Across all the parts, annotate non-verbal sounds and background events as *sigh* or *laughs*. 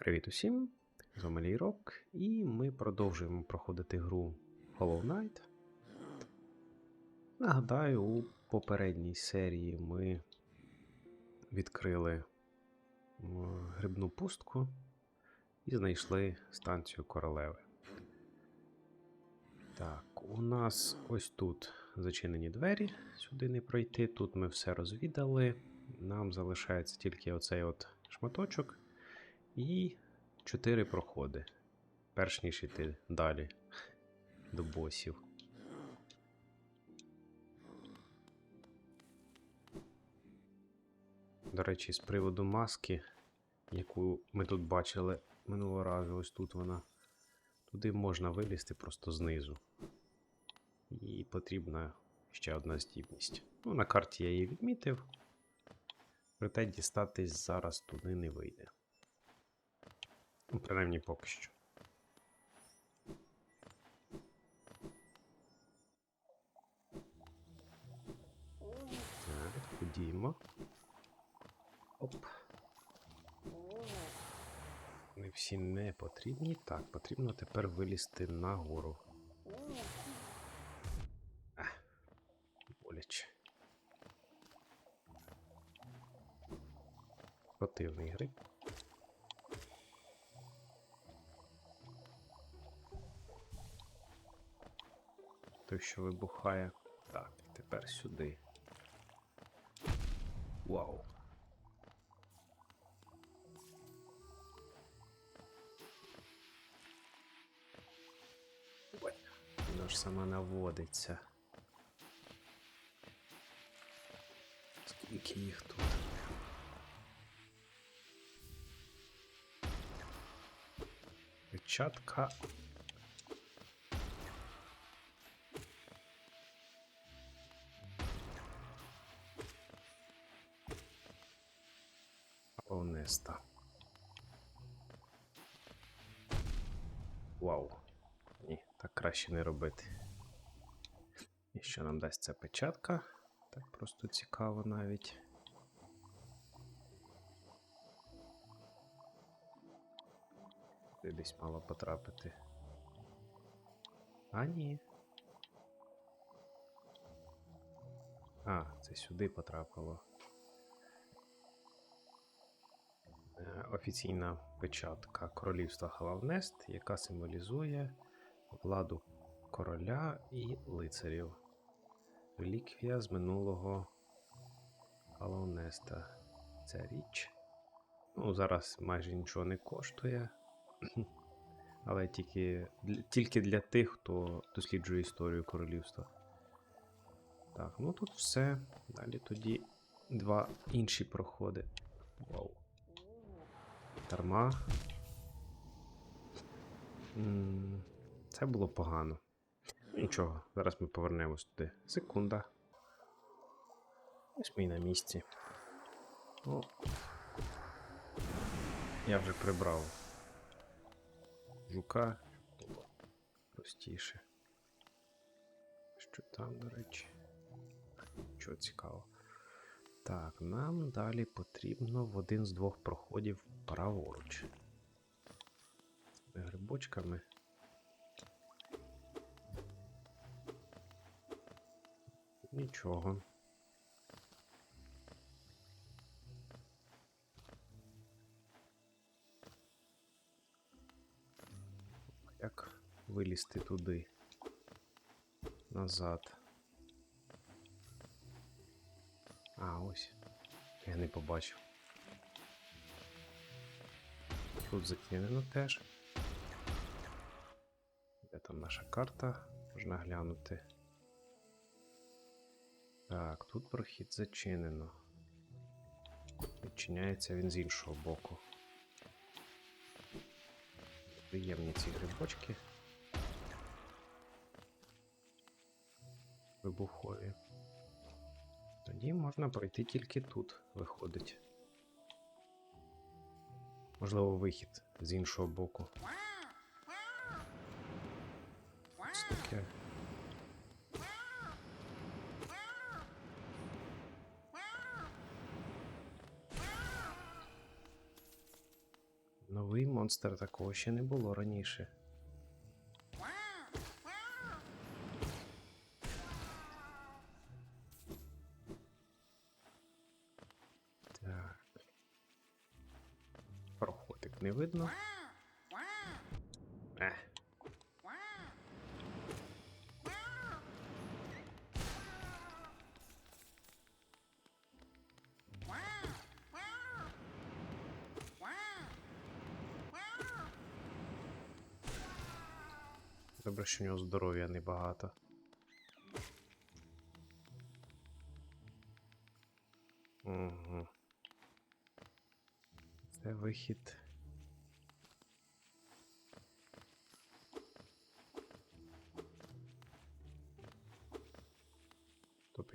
Привіт усім! З вами Лійрок, і ми продовжуємо проходити гру Hollow Knight. Нагадаю, у попередній серії ми відкрили грибну пустку і знайшли станцію королеви. Так, у нас ось тут зачинені двері, сюди не пройти. Тут ми все розвідали. Нам залишається тільки оцей от шматочок. І чотири проходи. Перш ніж йти далі до босів. До речі, з приводу маски, яку ми тут бачили минулого разу, ось тут вона. Туди можна вилізти просто знизу. І потрібна ще одна здібність. Ну, на карті я її відмітив. Проте дістатись зараз туди не вийде. Ну, принаймні поки що. Так, ходімо. Оп. Вони всі не потрібні. Так, потрібно тепер вилізти нагору. А, боляче. Противний гриб. Той, що вибухає. Так, тепер сюди. Вау. Воно ж сама наводиться. Скільки їх тут? Печатка. Онеста. Вау. Ні, так краще не робити. І що нам дасть ця печатка? Так просто цікаво навіть. Туди Десь мало потрапити. А, ні. А, це сюди потрапило. Е, офіційна печатка королівства Халавнест, яка символізує владу короля і лицарів. Реліквія з минулого Халавнеста. Ця річ. Ну, зараз майже нічого не коштує. *clears throat* Але тільки, тільки для тих, хто досліджує історію королівства. Так, ну тут все. Далі тоді два інші проходи. Вау. Дарма. Це було погано. Нічого, зараз ми повернемось туди. Секунда. Ось ми й на місці. О. Я вже прибрав жука. Простіше. Що там, до речі? Нічого цікавого. Так, нам далі потрібно в один з двох проходів праворуч. Грибочками. Нічого. Як вилізти туди? Назад. А, ось. Я не побачив. Тут закинено теж. Де там наша карта? Можна глянути. Так, тут прохід зачинено. Відчиняється він з іншого боку. Приємні ці грибочки. Вибухові. Тоді можна пройти тільки тут, виходить. Можливо, вихід з іншого боку. Таке. Новий монстр такого ще не було раніше. Не видно. Добре, що у нього здоров'я небагато. Угу. Це вихід.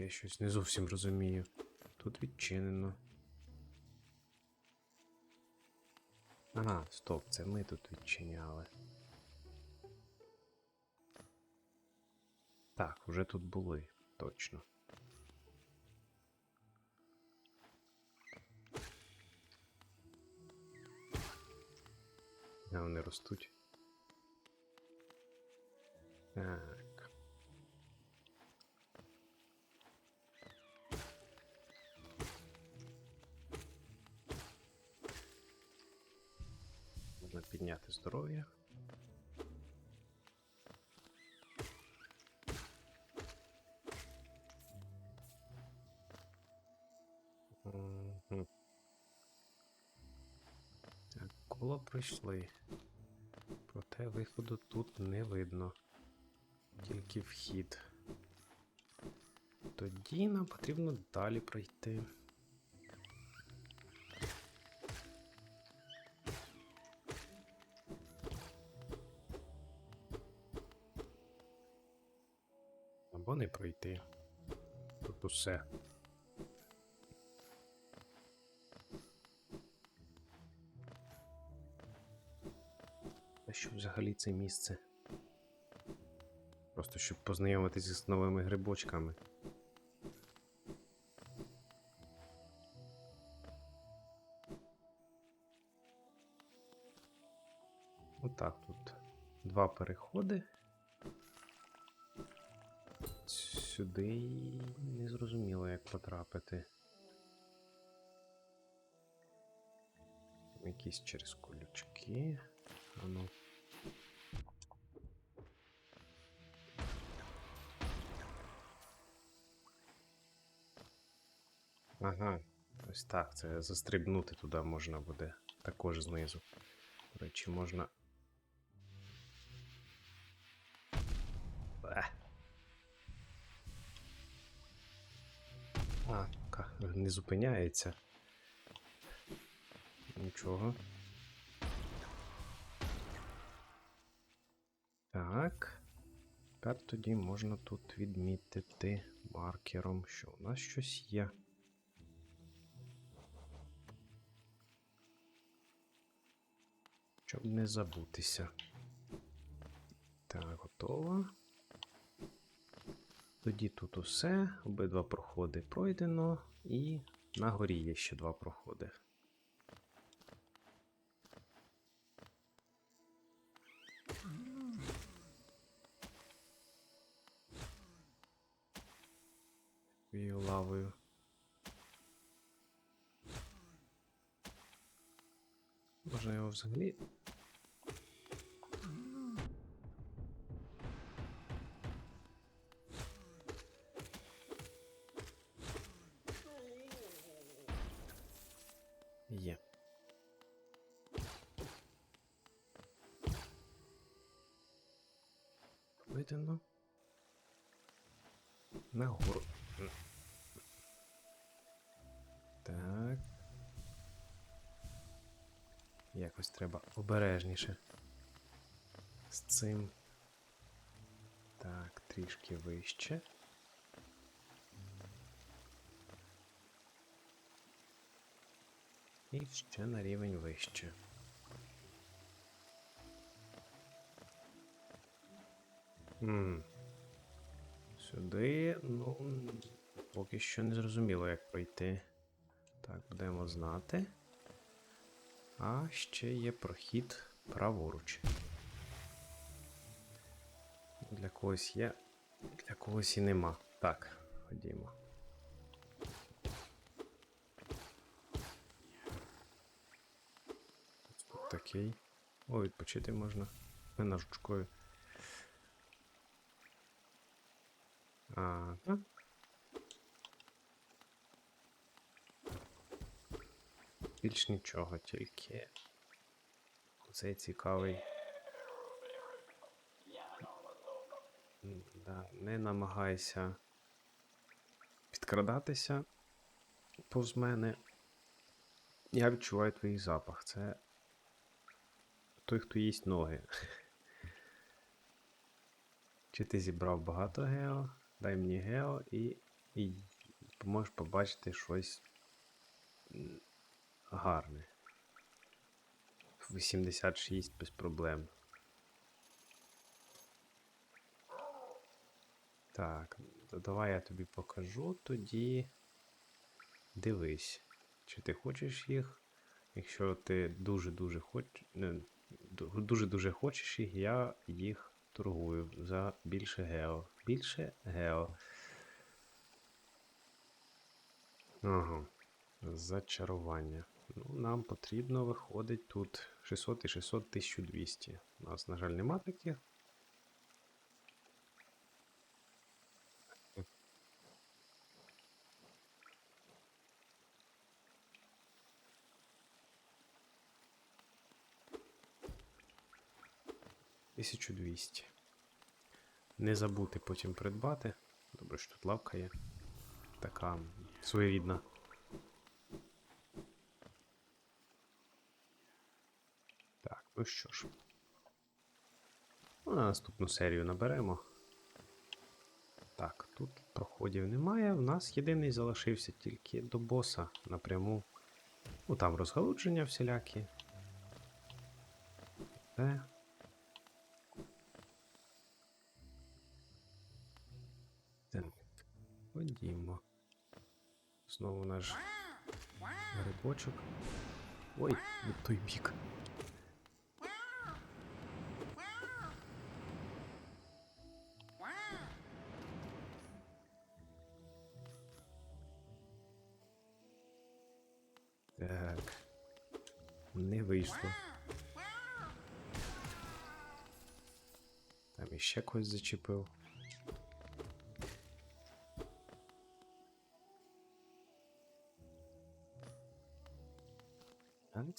Я щось не зовсім розумію. Тут відчинено. Ага, стоп, це ми тут відчиняли. Так, вже тут були, точно. А вони ростуть. Так. Підняти здоров'я. Коло пройшли. Проте виходу тут не видно. Тільки вхід. Тоді нам потрібно далі пройти. Пройти. Тут усе. Що взагалі це місце? Просто щоб познайомитися з новими грибочками. Отак тут два переходи. Сюди й не зрозуміло, як потрапити. Якісь через колючки. А ну. Ага, ось так. Це застрибнути туди можна буде також знизу. До речі, можна. Зупиняється. Нічого. Так. Тепер тоді можна тут відмітити маркером, що у нас щось є. Щоб не забутися. Так, готово. Тоді тут усе. Обидва проходи пройдено, і на горі є ще два проходи. Цією лавою. Можна його взагалі. Видано. Нагору. М. Так. Якось треба обережніше. З цим. Так, трішки вище. І ще на рівень вище. М. Сюди, ну, поки що не зрозуміло, як пройти. Так, будемо знати. А ще є прохід праворуч. Для когось є, для когось і нема. Так, ходімо. Тут такий. О, відпочити можна. Ми на жучкові. А. Більш нічого, тільки цей цікавий. Да, не намагайся підкрадатися повз мене. Я відчуваю твій запах. Це той, хто їсть ноги. *laughs* Чи ти зібрав багато гео? Дай мені гео і, і можеш побачити щось гарне. 86 без проблем. Так, то давай я тобі покажу тоді. Дивись, чи ти хочеш їх. Якщо ти дуже-дуже хоч... не, ду- дуже-дуже хочеш їх, я їх торгую за більше гео. Більше гео. Ага. Зачарування. Ну, нам потрібно виходить тут 600 і 600 1200. У нас, на жаль, нема таких. Тисячу двісті. Не забути потім придбати. Добре, що тут лавка є. Така своєрідна. Так, ну що ж. Ну, на наступну серію наберемо. Так, тут проходів немає. У нас єдиний залишився тільки до боса напряму. Ну там розгалудження всілякі. Те. Ходімо. Знову наш грибочок. Ой, не той бік. Так. Не вийшло. Там іще когось зачепив.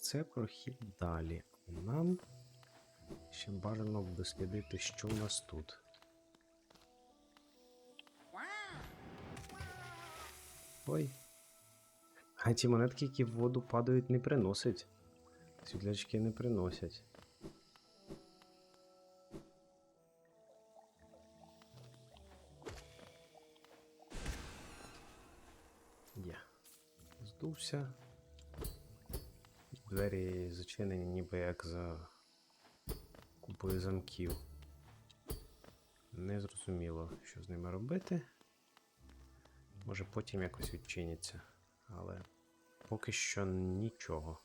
Це прохід далі. Нам ще бажано б дослідити, що у нас тут. Ой. А ті монетки, які в воду падають, не приносять. Світлячки не приносять. Як за купою замків. Не зрозуміло, що з ними робити. Може потім якось відчиняться, але поки що нічого.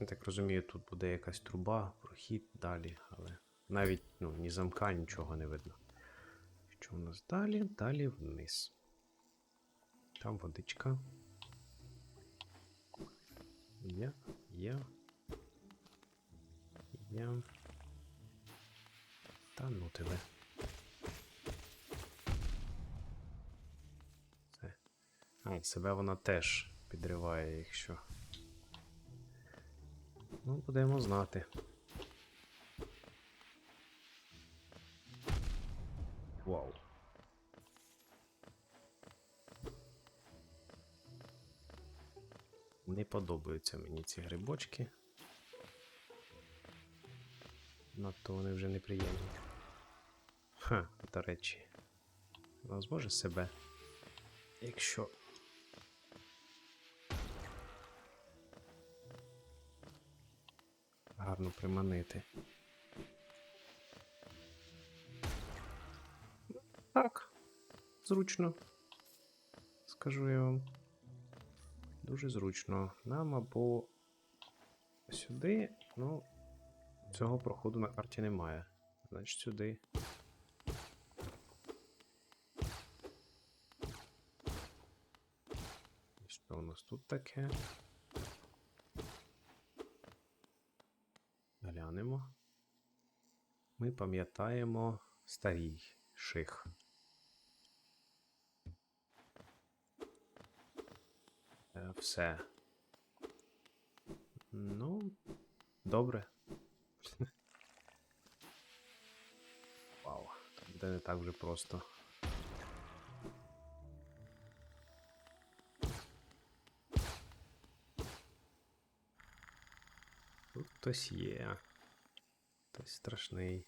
Я так розумію, тут буде якась труба, прохід далі, але навіть ну, ні замка, нічого не видно. Що у нас далі? Далі вниз. Там водичка. Є, є. Є. Та ну тебе. Це. А, себе вона теж підриває, якщо. Ну, будемо знати. Вау. Не подобаються мені ці грибочки. Надто вони вже неприємні. Ха, до речі. Вона зможе себе. Якщо. Гарно приманити. Так. Зручно. Скажу я вам. Дуже зручно. Нам або сюди, ну, цього проходу на карті немає. Значить сюди. І Що у нас тут таке? Глянемо. Ми пам'ятаємо старіших. Е, Все. Ну, добре. Вау, це буде не так вже просто. Тут хтось є. Хтось страшний.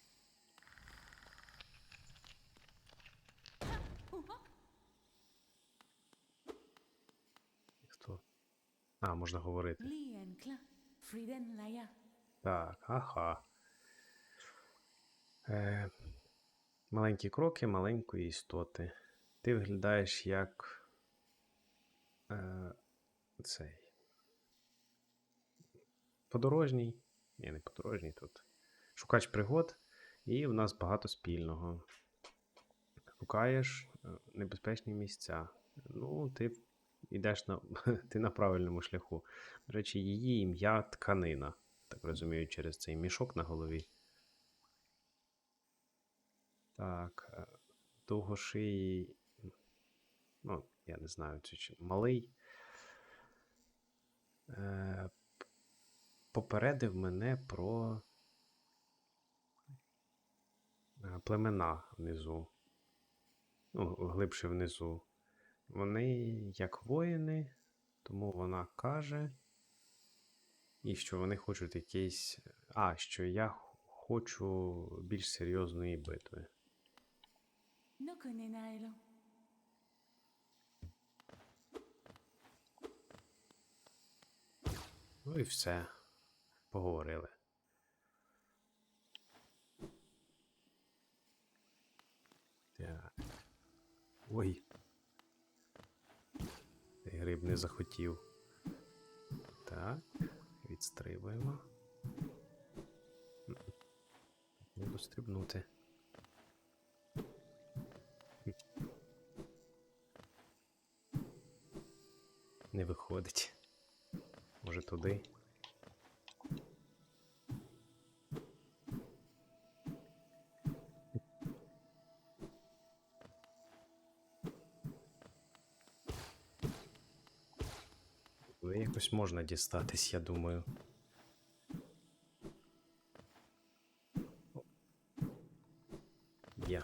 А, можна говорити. Так, ага. Е, маленькі кроки маленької істоти. Ти виглядаєш як. Е, цей. Подорожній. Ні, не подорожній тут. Шукач пригод, і в нас багато спільного. Шукаєш е, небезпечні місця. Ну, ти йдеш на. *laughs* ти на правильному шляху. До речі, її ім'я тканина. Так розумію, через цей мішок на голові. Так. е, Довгошиїй. Ну, я не знаю, це чи малий. Е, попередив мене про е, племена внизу. Ну, глибше внизу. Вони як воїни, тому вона каже. І що вони хочуть якийсь. А, що я хочу більш серйозної битви. Ну і все. Поговорили. Так. Ой. Цей не захотів. Так, відстрибуємо. Буду стрибнути. Не виходить. Може туди? Якось можна дістатись, я думаю. Є.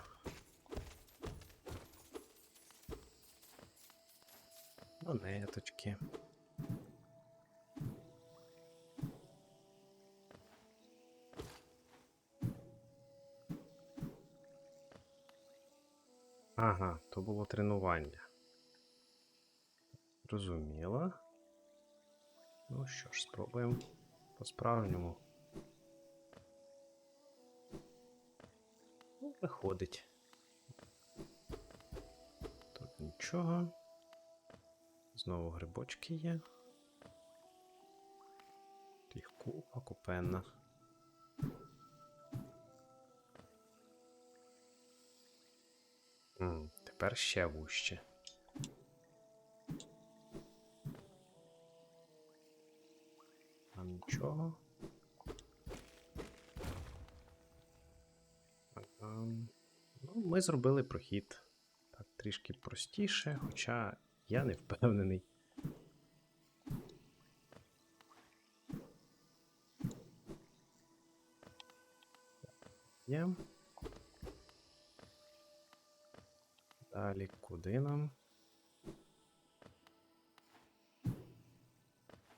Монеточки. Ага, то було тренування. Розуміло. Ну що ж, спробуємо по-справжньому. Ну, виходить. Тут нічого. Знову грибочки є. Їх купа купенна. Тепер ще вужче. Нічого. Ну, ми зробили прохід. Так, трішки простіше, хоча я не впевнений. Є. Далі куди нам?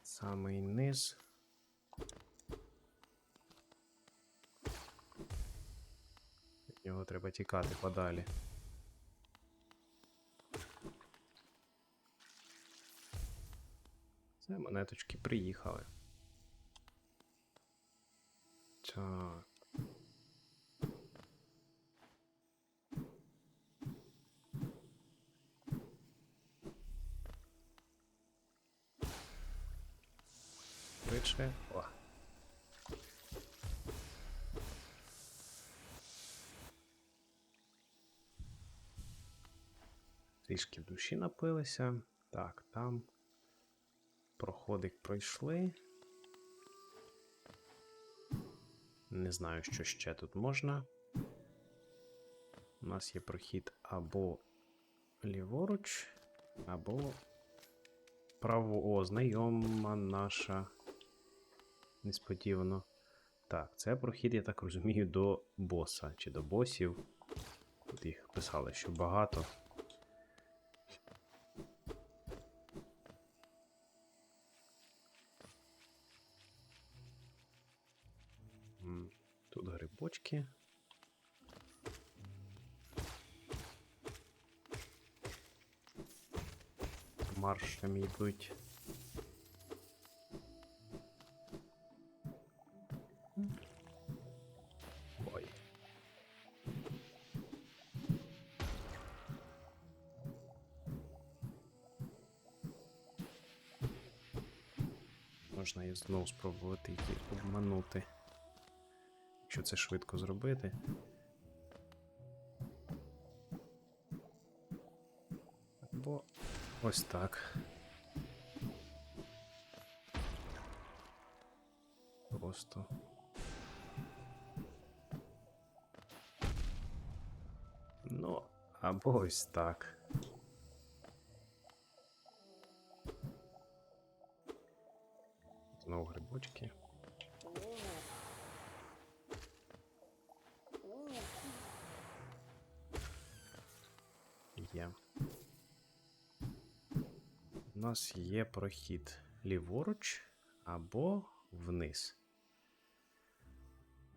Самий низ. Нього треба тікати подалі. Це монеточки приїхали. Так. швидше. Трішки душі напилися. Так, там. Проходик пройшли. Не знаю, що ще тут можна. У нас є прохід або ліворуч, або право. О, знайома наша. Несподівано. Так, це прохід, я так розумію, до боса чи до босів. Тут їх писали, що багато. Маршами йдуть. Ой. Можна і знову спробувати її обманути. Якщо це швидко зробити. Або ось так. Просто. Ну, або ось так. Знову грибочки. Є. У нас є прохід ліворуч або вниз.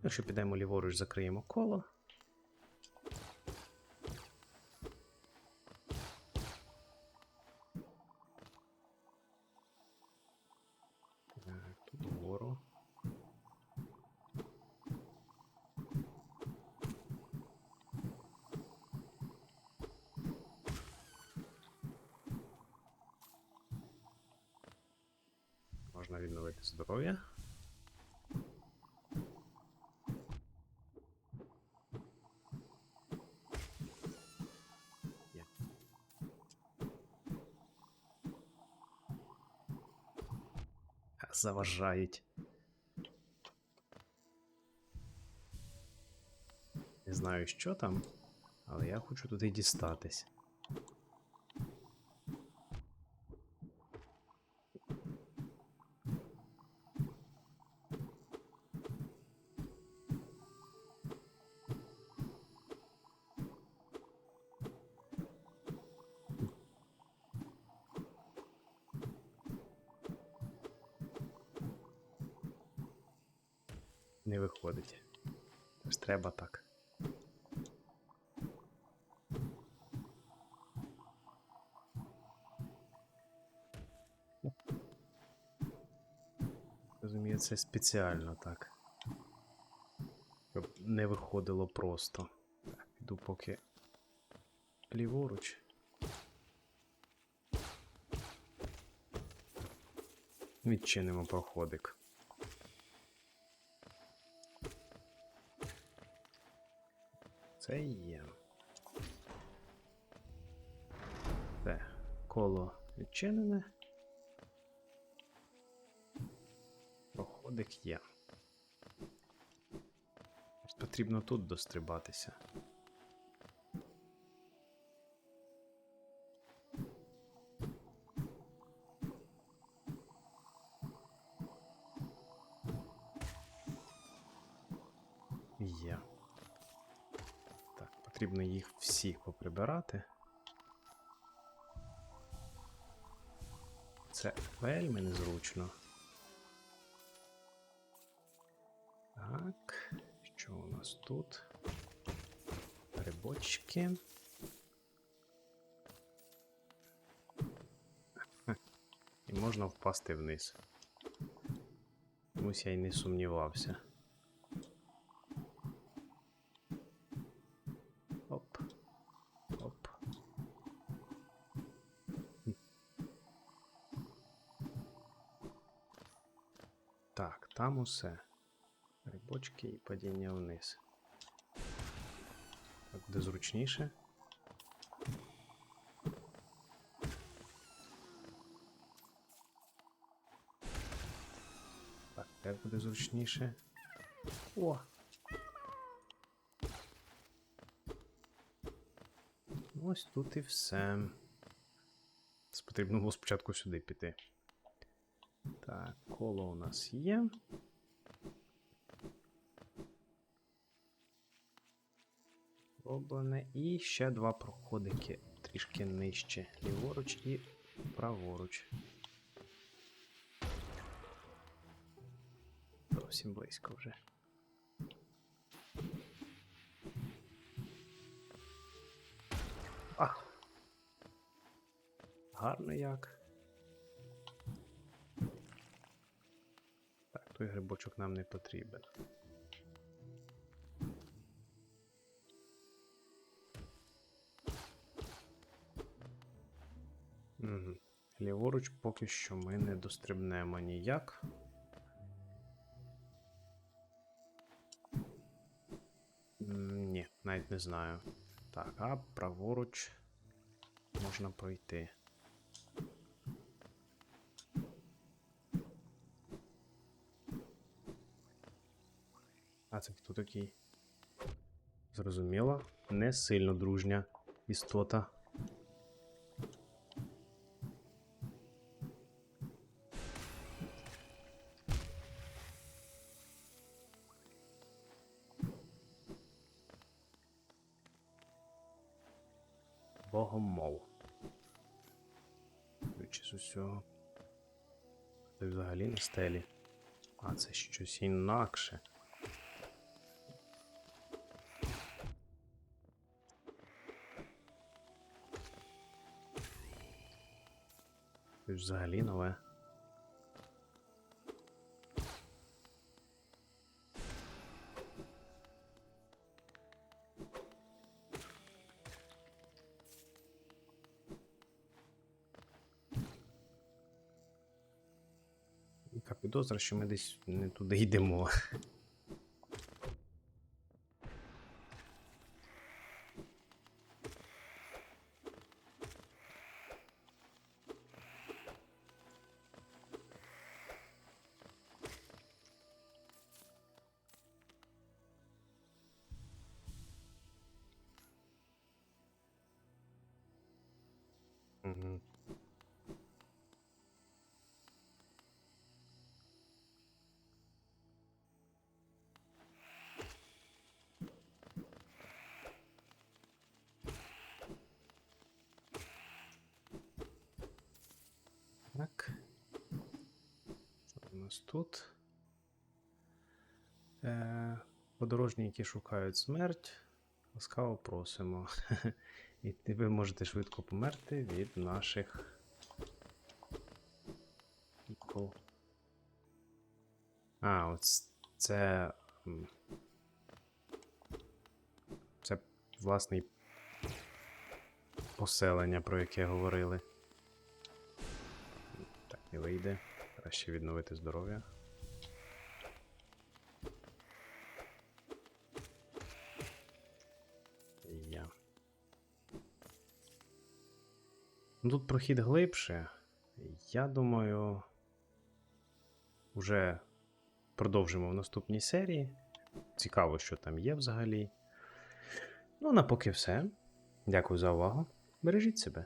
Якщо підемо ліворуч, закриємо коло. Заважають. Не знаю, що там, але я хочу туди дістатись. Це спеціально так. Щоб не виходило просто. Так, піду поки ліворуч. Відчинимо проходик. Це є. Все, коло відчинене. Проходик є. Потрібно тут дострибатися. Є. Так, потрібно їх всіх поприбирати. Це вельми незручно. Так, що у нас тут? Грибочки. *laughs* І можна впасти вниз. Чомусь я й не сумнівався. Оп. Оп. Хм. там усе. Грибочки і падіння вниз. Так буде зручніше. Так, як буде зручніше. О! Ось тут і все. Це Потрібно було спочатку сюди піти. Так, коло у нас є. Роблене. І ще два проходики трішки нижче. Ліворуч і праворуч. Зовсім близько вже. А! Гарно як. Так, той грибочок нам не потрібен. Ліворуч поки що ми не дострибнемо ніяк. Ні, навіть не знаю. Так, а праворуч можна пройти. А це хто такий? Зрозуміло, не сильно дружня істота. Це взагалі на стелі. А, це щось інакше. Взагалі нове. Підозра, що ми десь не туди йдемо. Тут? Е, подорожні, які шукають смерть, ласкаво просимо. *laughs* І ви можете швидко померти від наших ікол. А, ось це. Це власне поселення, про яке говорили. Так, не вийде. Краще відновити здоров'я. Я. Ну, Тут прохід глибше. Я думаю, вже продовжимо в наступній серії. Цікаво, що там є взагалі. Ну, на поки все. Дякую за увагу. Бережіть себе.